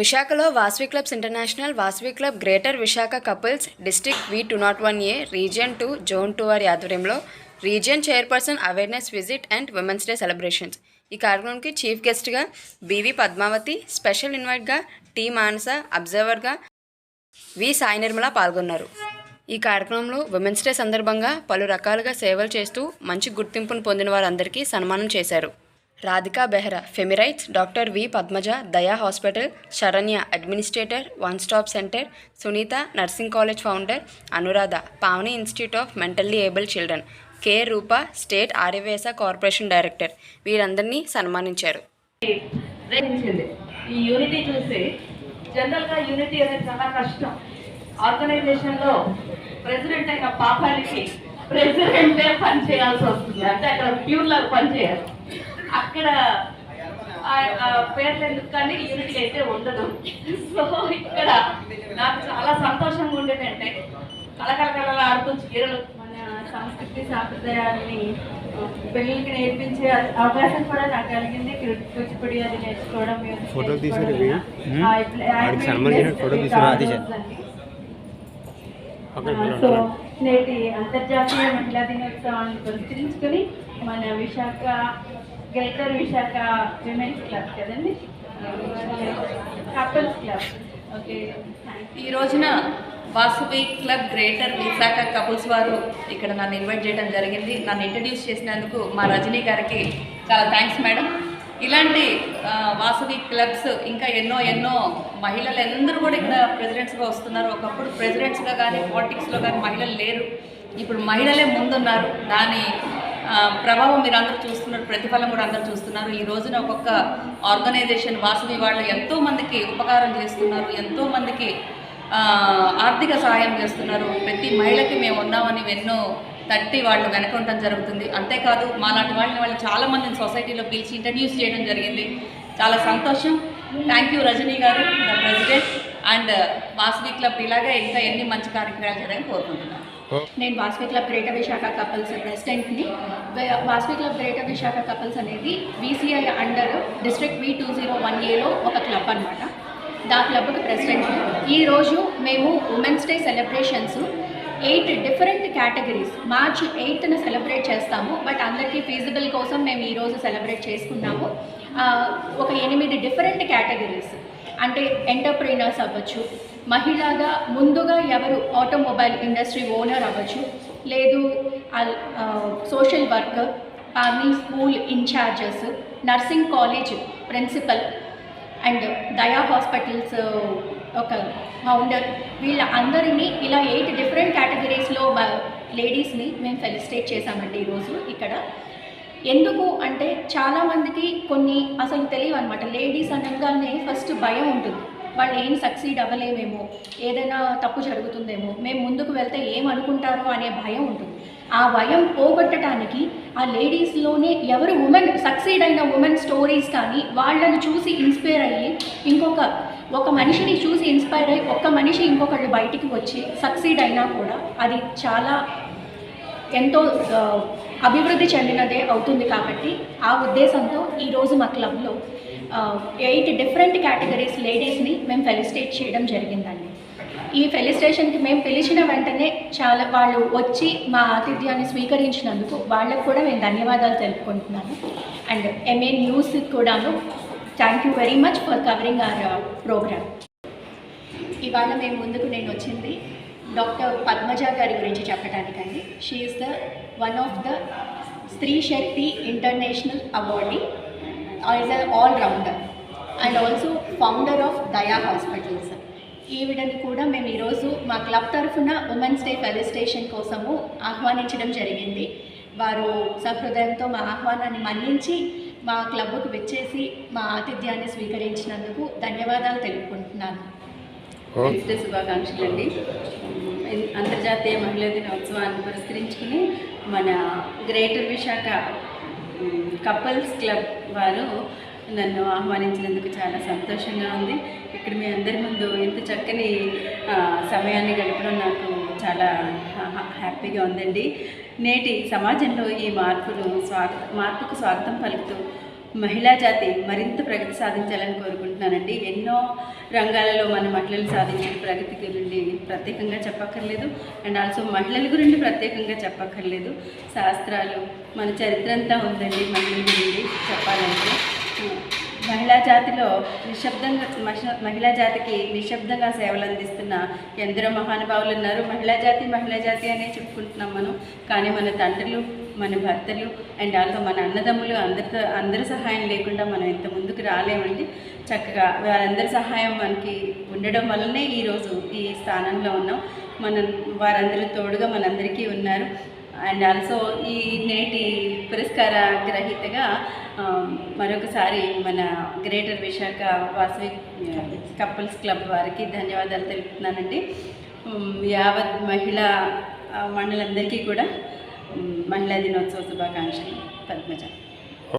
విశాఖలో Vasavi clubs international Vasavi club greater Visakha couples district V two nought one A region two zone two వారి ఆధ్వర్యంలో region chairperson awareness visit and women's day celebrations. ఈ కార్యక్రమంకి chief గెస్ట్గా BV Padmavathi special ఇన్వైట్గా T Manasa అబ్జర్వర్గా V Sai Nirmala పాల్గొన్నారు. ఈ కార్యక్రమంలో ఉమెన్స్ డే సందర్భంగా పలు రకాలుగా సేవలు చేస్తూ మంచి గుర్తింపును పొందిన వారందరికీ సన్మానం చేశారు. Radhika Behra ఫెమిరైట్స్ doctor V Padmaja Daya hospital Saranya administrator one stop centre Sunitha nursing college founder Anuradha Pavani institute of mentally able children K Roopa state Aryavysya corporation director. వీరందరినీ సన్మానించారు. ఈ యూనిటీ చూసి జనరల్గా యూనిటీ అనేది చాలా కష్టం. ఆర్గనైజేషన్లో ప్రెసిడెంట్ అయిన పాపానికి ప్రెసిడెంటే పని చేయాల్సి వస్తుంది. అంటే అక్కడ ప్యూర్ పని చేయాలి. అక్కడ పేర్లు ఎందుకు కానీ యూనిటీ అయితే ఉండదు. సో ఇక్కడ నాకు చాలా సంతోషంగా ఉండేది అంటే కళకళకళ ఆడుతూ చీరలు మన సంస్కృతి సాంప్రదాయాన్ని పిల్లలకి నేర్పించే అవకాశం కూడా నాకు కలిగింది. కూచిపూడి అది నేర్చుకోవడం ఫోటో సో నేటి అంతర్జాతీయ మహిళా దినోత్సవాన్ని పురస్కరించుకొని మన Visakha greater Visakha women's club కదండి? Couples club. ఓకే. ఈ రోజున Vasavi club greater Visakha couples వారు ఇక్కడ నన్ను ఇన్వైట్ చేయడం జరిగింది. నన్ను ఇంట్రడ్యూస్ చేసినందుకు మా రజనీ గారికి చాలా థ్యాంక్స్ మేడం. ఇలాంటి వాసువి వాసవి క్లబ్స్ ఇంకా ఎన్నో ఎన్నో మహిళలు అందరూ కూడా ఇక్కడ ప్రెసిడెంట్స్గా వస్తున్నారు. ఒకప్పుడు ప్రెసిడెంట్స్గా కానీ పాలిటిక్స్లో కానీ మహిళలు లేరు. ఇప్పుడు మహిళలే ముందున్నారు. దాని ప్రభావం మీరు అందరూ చూస్తున్నారు ప్రతిఫలం కూడా అందరూ చూస్తున్నారు. ఈ రోజున ఒక్కొక్క ఆర్గనైజేషన్ వాసవి వాళ్ళు ఎంతోమందికి ఉపకారం చేస్తున్నారు ఎంతోమందికి ఆర్థిక సహాయం చేస్తున్నారు. ప్రతి మహిళకి మేము ఉన్నామని ఎన్నో తట్టి వాళ్ళు వెనక ఉండటం జరుగుతుంది. అంతేకాదు మాలాంటి వాళ్ళని వాళ్ళు చాలామందిని సొసైటీలో పిలిచి ఇంట్రడ్యూస్ చేయడం జరిగింది. చాలా సంతోషం. థ్యాంక్ యూ రజనీ గారు the president and Vasavi club ఇలాగే ఇంకా ఎన్ని మంచి కార్యక్రమాలు చేయాలని కోరుకుంటున్నాను Oh. నేను Vasavi club greater Visakha couples ప్రెసిడెంట్ని. Vasavi club greater Visakha couples అనేది BCI under district V two zero one ఏలో ఒక క్లబ్ అనమాట దా క్లబ్కి ప్రెసిడెంట్. ఈరోజు మేము women's day celebrations eight different categories March ఎయిత్న celebrate చేస్తాము బట్ అందరికీ ఫీజిబుల్ కోసం మేము ఈరోజు సెలబ్రేట్ చేసుకున్నాము. ఒక ఎనిమిది డిఫరెంట్ కేటగిరీస్ అంటే ఎంటర్ప్రీనర్స్ అవ్వచ్చు మహిళగా ముందుగా ఎవరు ఆటోమొబైల్ ఇండస్ట్రీ ఓనర్ అవ్వచ్చు లేదు social worker army school in-charges nursing college principal and Daya hospitals ఒక ఫౌండర్. వీళ్ళ అందరినీ ఇలా ఎయిట్ డిఫరెంట్ కేటగిరీస్లో లేడీస్ని మేము ఫెలిసిటేట్ చేశామండి ఈరోజు ఇక్కడ. ఎందుకు అంటే చాలామందికి కొన్ని అసలు తెలియవు అనమాట లేడీస్ అనగానే ఫస్ట్ భయం ఉంటుంది. వాళ్ళు ఏం సక్సీడ్ అవ్వలేమేమో ఏదైనా తప్పు జరుగుతుందేమో మేము ముందుకు వెళ్తే ఏం అనుకుంటారో అనే భయం ఉంటుంది. ఆ భయం పోగొట్టడానికి ఆ లేడీస్లోనే ఎవరు ఉమెన్ సక్సీడ్ అయిన ఉమెన్ స్టోరీస్ కానీ వాళ్ళని చూసి ఇన్స్పైర్ అయ్యి ఇంకొక ఒక మనిషిని చూసి ఇన్స్పైర్ అయ్యి ఒక్క మనిషి ఇంకొకళ్ళు బయటికి వచ్చి సక్సీడ్ అయినా కూడా అది చాలా ఎంతో అభివృద్ధి చెందినదే అవుతుంది కాబట్టి ఆ ఉద్దేశంతో ఈరోజు మా క్లబ్లో ఎయిట్ డిఫరెంట్ కేటగిరీస్ లేడీస్ని మేము ఫెలిసిటేట్ చేయడం జరిగిందండి. ఈ ఫెలిస్టేషన్కి మేము పిలిచిన వెంటనే చాలా వాళ్ళు వచ్చి మా ఆతిథ్యాన్ని స్వీకరించినందుకు వాళ్ళకు కూడా మేము ధన్యవాదాలు తెలుపుకుంటున్నాను. అండ్ ఎంఏ న్యూస్కి కూడాను thank you very much for covering our programme. ఇవాళ మేము ముందుకు నేను వచ్చింది డాక్టర్ పద్మజ గారి గురించి చెప్పడానికండి she's the one of the Stree Shakti international awardee is all rounder and also founder of Daya hospitals ఈవిడని కూడా మేము ఈరోజు మా క్లబ్ తరఫున ఉమెన్స్ డే ఫెలిస్టేషన్ కోసము ఆహ్వానించడం జరిగింది. వారు సహృదయంతో మా ఆహ్వానాన్ని మన్నించి మా క్లబ్కు వచ్చేసి మా ఆతిథ్యాన్ని స్వీకరించినందుకు ధన్యవాదాలు తెలుపుకుంటున్నాను. డే శుభాకాంక్షలు అండి. అంతర్జాతీయ మహిళా దినోత్సవాన్ని పురస్కరించుకుని మన గ్రేటర్ విశాఖ కపుల్స్ క్లబ్ వారు నన్ను ఆహ్వానించినందుకు చాలా సంతోషంగా ఉంది. ఇక్కడ మీ అందరి ముందు ఇంత చక్కని సమయాన్ని గడపడం నాకు చాలా హా- హ్యాపీగా ఉందండి. నేటి సమాజంలో ఈ మార్పులు స్వాగ మార్పుకు స్వాగతం పలుకుతూ మహిళా జాతి మరింత ప్రగతి సాధించాలని కోరుకుంటున్నానండి. ఎన్నో రంగాలలో మన మహిళలు సాధించిన ప్రగతి గురించి ప్రత్యేకంగా చెప్పక్కర్లేదు. అండ్ ఆల్సో మహిళల గురించి ప్రత్యేకంగా చెప్పక్కర్లేదు. శాస్త్రాలు మన చరిత్ర అంతా ఉందండి మహిళల గురించి చెప్పాలంటే. మహిళా జాతిలో నిశ్శబ్దంగా మహిళా జాతికి నిశ్శబ్దంగా సేవలు అందిస్తున్న ఎందరో మహానుభావులు ఉన్నారు. మహిళా జాతి మహిళా జాతి అనే చెప్పుకుంటున్నాం మనం. కానీ మన తండ్రులు మన భర్తలు అండ్ ఆల్సో మన అన్నదమ్ములు అందరితో అందరి సహాయం లేకుండా మనం ఇంత ముందుకు రాలేమండి. చక్కగా వారందరి సహాయం మనకి ఉండడం వల్లనే ఈరోజు ఈ స్థానంలో ఉన్నాం. మనం వారందరూ తోడుగా మనందరికీ ఉన్నారు. అండ్ ఆల్సో ఈ నేటి పురస్కార గ్రహీతగా మరొకసారి మన greater Visakha Vasavi couples club వారికి ధన్యవాదాలు తెలుపుతున్నానండి. యావత్ మహిళా మండలందరికీ కూడా మహిళా దినోత్సవ శుభాకాంక్షలు పద్మజ.